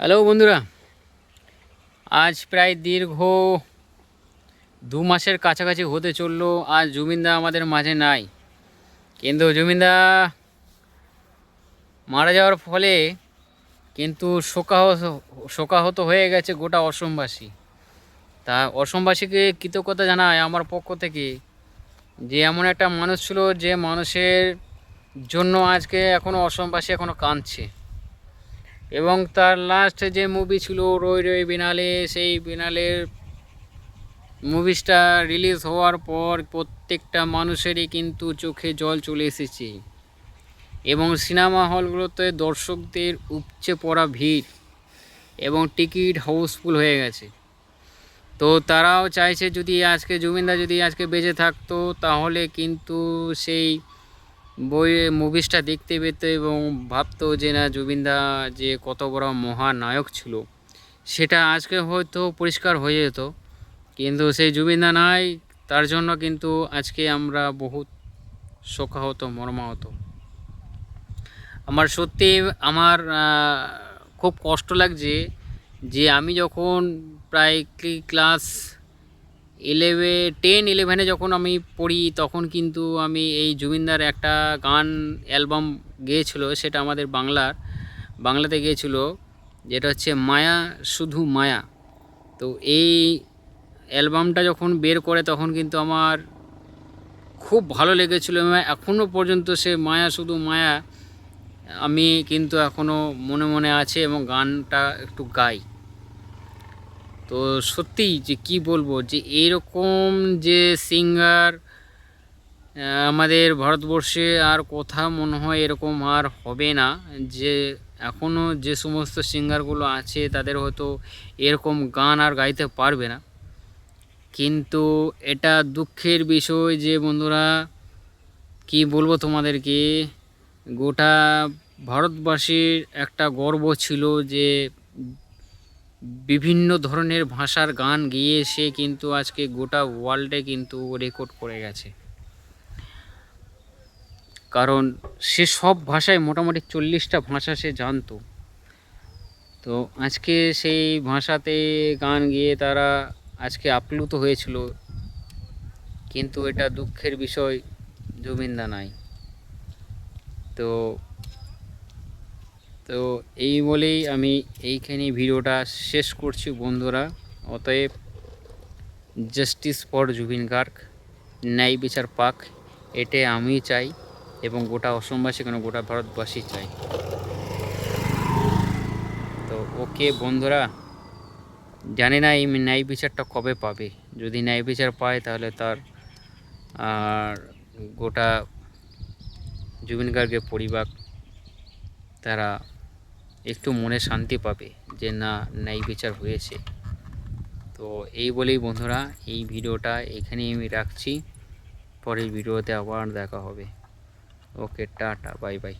Hello বন্ধুরা, আজ প্রায় দীর্ঘ দু মাসের কাছাকাছি হতে চলল, আজ জুবিনদা আমাদের মাঝে নাই। কিন্তু জুবিনদা মারা যাওয়ার ফলে কিন্তু শোকাহত শোকাহত হয়ে গেছে গোটা অসমবাসী। তা অসমবাসীকে কৃতজ্ঞতা জানায় আমার পক্ষ থেকে যে এমন একটা মানুষ ছিল যে মানুষের জন্য আজকে এখনও অসমবাসী এখনও কাঁদছে। এবং তার লাস্ট যে মুভি ছিল রই রই বিনালে, সেই বিনালের মুভিসটা রিলিজ হওয়ার পর প্রত্যেকটা মানুষেরই কিন্তু চোখে জল চলে এসেছে। এবং সিনেমা হলগুলোতে দর্শকদের উপচে পড়া ভিড় এবং টিকিট হাউসফুল হয়ে গেছে। তো তারাও চাইছে, যদি আজকে জুবিনদা যদি আজকে বেঁচে থাকতো, তাহলে কিন্তু সেই বই মুভিসটা দেখতে পেত এবং ভাবতো যে না জুবিনদা যে কত বড় মহানায়ক ছিল, সেটা আজকে হয়তো পরিষ্কার হয়ে যেত। কিন্তু সেই জুবিনদা নাই, তার জন্য কিন্তু আজকে আমরা বহুত শোকাহত, মর্মাহত। আমার সত্যি আমার খুব কষ্ট লাগছে যে আমি যখন প্রায় ক্লি- ক্লাস ইলেভেন টেন ইলেভেনে যখন আমি পড়ি, তখন কিন্তু আমি এই জুবিনদার একটা গান অ্যালবাম গেয়েছিল, সেটা আমাদের বাংলার। বাংলাতে গিয়েছিল, যেটা হচ্ছে মায়া শুধু মায়া। তো এই অ্যালবামটা যখন বের করে, তখন কিন্তু আমার খুব ভালো লেগেছিলো এবং এখনও পর্যন্ত সে মায়া শুধু মায়া, আমি কিন্তু এখনও মনে মনে আছে এবং গানটা একটু গাই। তো সত্যিই যে কি বলব, যে এরকম যে সিঙ্গার আমাদের ভারতবর্ষে আর কোথাও মনে হয় এরকম আর হবে না। যে এখনও যে সমস্ত সিঙ্গারগুলো আছে, তাদের হয়তো এরকম গান আর গাইতে পারবে না। কিন্তু এটা দুঃখের বিষয় যে বন্ধুরা, কি বলব তোমাদেরকে, গোটা ভারতবাসীর একটা গর্ব ছিল যে বিভিন্ন ধরনের ভাষার গান গেয়ে সে কিন্তু আজকে গোটা ওয়ার্ল্ডে কিন্তু রেকর্ড করে গেছে। কারণ সে সব ভাষায় মোটামুটি চল্লিশটা ভাষা সে জানতো। তো আজকে সেই ভাষাতে গান গেয়ে তারা আজকে আপ্লুত হয়েছিল। কিন্তু এটা দুঃখের বিষয় জুবিনদা নাই। তো তো এই বলেই আমি এইখানে ভিডিওটা শেষ করছি বন্ধুরা। অতএব জাস্টিস ফর জুবিন গার্গ, ন্যায় বিচার পাক, এটাই আমি চাই এবং গোটা অসমবাসী কেন গোটা ভারতবাসী চাই। তো ওকে বন্ধুরা, জানি না এই ন্যায় বিচারটা কবে পাবে। যদি ন্যায় বিচার পায় তাহলে তার, আর গোটা জুবিন গার্গের পরিবার, তারা একটু মনে শান্তি পাবে যে না, ন্যায় বিচার হয়েছে। তো এই বলেই বন্ধুরা, এই ভিডিওটা এখানেই আমি রাখছি। পরের ভিডিওতে আবার দেখা হবে। Okay, tata, bye bye.